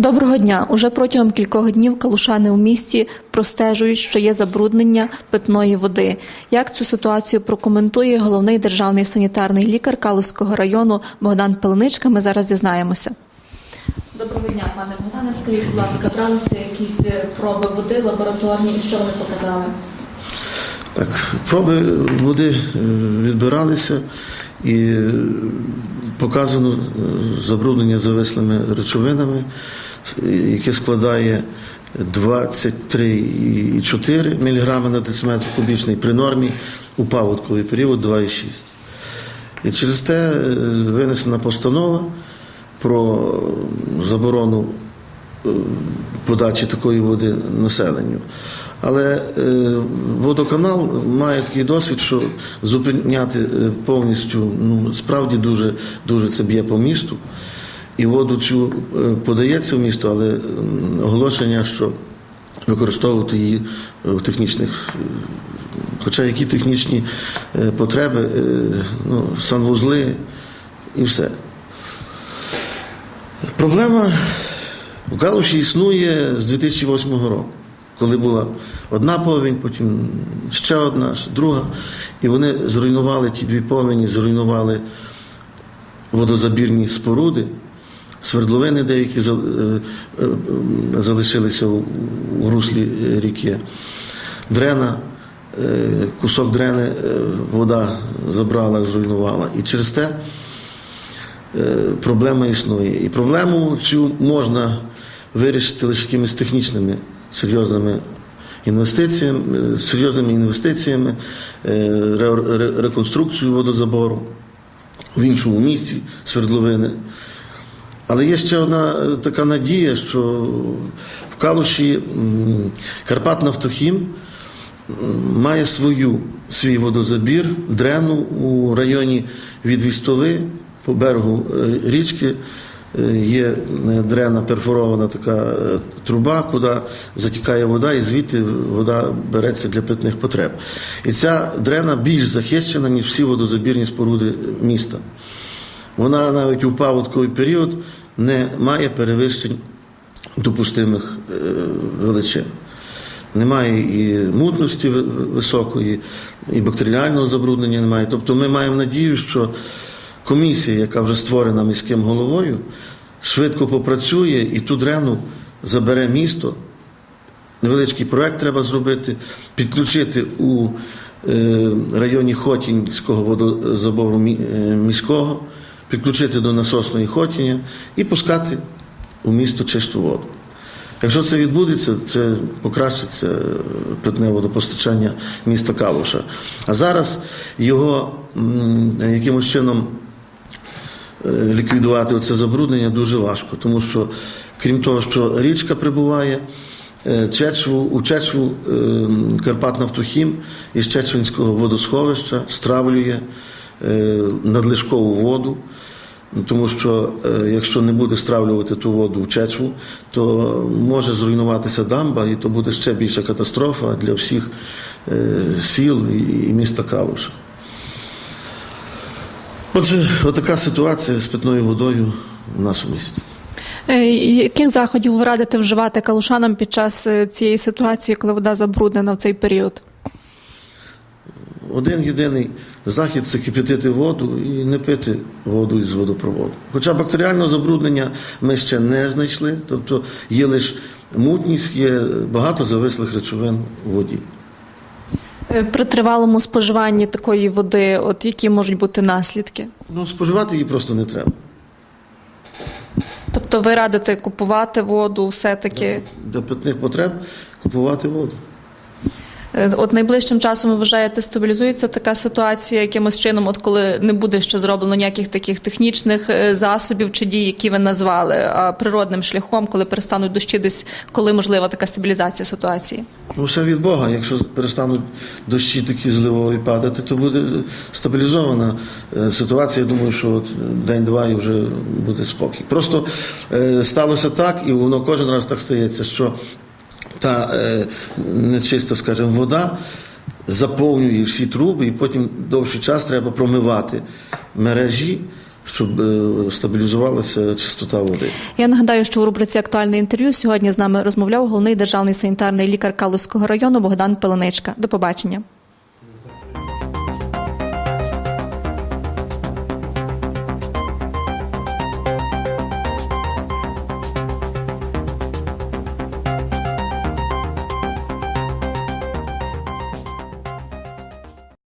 Доброго дня. Уже протягом кількох днів калушани у місті простежують, що є забруднення питної води. Як цю ситуацію прокоментує головний державний санітарний лікар Калузького району Богдан Пеленичка? Ми зараз дізнаємося. Доброго дня, пане Богдане. Скажіть, будь ласка, бралися якісь проби води лабораторні і що вони показали? Так, проби води е, відбиралися і е, показано е, забруднення завислими речовинами, е, яке складає 23,4 мг на дециметр кубічний при нормі у паводковий період 2,6. І через те винесена постанова про заборону подачі такої води населенню. Але е, водоканал має такий досвід, що зупиняти е, повністю ну, справді дуже, дуже це б'є по місту. І воду цю е, подається в місто, але оголошення, що використовувати її в технічних. Хоча які технічні потреби, ну, санвузли і все. Проблема в Калуші існує з 2008 року, коли була одна повінь, потім ще одна, друга. І вони зруйнували ті дві повені, зруйнували водозабірні споруди, свердловини деякі е, е, залишилися у у руслі ріки. Дрена, е, кусок дрени вода забрала, зруйнувала. І через те проблема існує. І проблему цю можна вирішити лише якимись технічними серйозними інвестиціями, е, серйозними інвестиціями, е, ре- ре- реконструкцією водозабору в іншому місті свердловини. Але є ще одна е, така надія, що в Калуші Карпатнафтохім має свою, свій водозабір, дрену у районі від Вістови по берегу річки. Е, Є е, дрена перфорована така е, труба, куди затікає вода, і звідти вода береться для питних потреб. І ця дрена більш захищена, ніж всі водозабірні споруди міста. Вона навіть у паводковий період не має перевищень допустимих величин. Немає і мутності високої, і бактеріального забруднення немає. Тобто ми маємо надію, що комісія, яка вже створена міським головою, швидко попрацює і ту дрену забере місто. Невеличкий проект треба зробити, підключити у е, районі Хотінського водозабору е, міського, підключити до насосної Хотіня і пускати у місто чисту воду. Якщо це відбудеться, це покращиться питне водопостачання міста Калуша. А зараз його якимось чином ліквідувати оце забруднення дуже важко, тому що крім того, що річка прибуває, е, Чечву, у Чечву е, Карпатнафтохім із Чечвинського водосховища стравлює е, надлишкову воду. Тому що е, якщо не буде стравлювати ту воду в Чечву, то може зруйнуватися дамба, і то буде ще більша катастрофа для всіх е, сіл і міста Калуша. Отже, отака ситуація з питною водою у нас у місті. Е, Яких заходів ви радите вживати калушанам під час е, цієї ситуації, коли вода забруднена в цей період? Один єдиний захід це кип'ятити воду і не пити воду із водопроводу. Хоча бактеріального забруднення ми ще не знайшли, тобто є лише мутність, є багато завислих речовин у воді. Е, При тривалому споживанні такої води, от які можуть бути наслідки? Ну, споживати її просто не треба. Тобто ви радите купувати воду все-таки? Для питних потреб купувати воду. Е, От найближчим часом вважаєте, стабілізується така ситуація якимось чином, от коли не буде ще зроблено ніяких таких технічних е, засобів чи дій, які ви назвали, а природним шляхом, коли перестануть дощі десь, коли можлива така стабілізація ситуації? Ну, все від Бога. Якщо перестануть дощі такі зливові падати, то буде стабілізована е, ситуація. Я думаю, що от день-два і вже буде спокій. Просто сталося так, і воно кожен раз так стається, що та е, нечиста, скажімо, вода заповнює всі труби, і потім довший час треба промивати мережі, щоб е, стабілізувалася чистота води. Я нагадаю, що у рубриці актуальне інтерв'ю сьогодні з нами розмовляв головний державний санітарний лікар Калузького району Богдан Пеленичка. До побачення.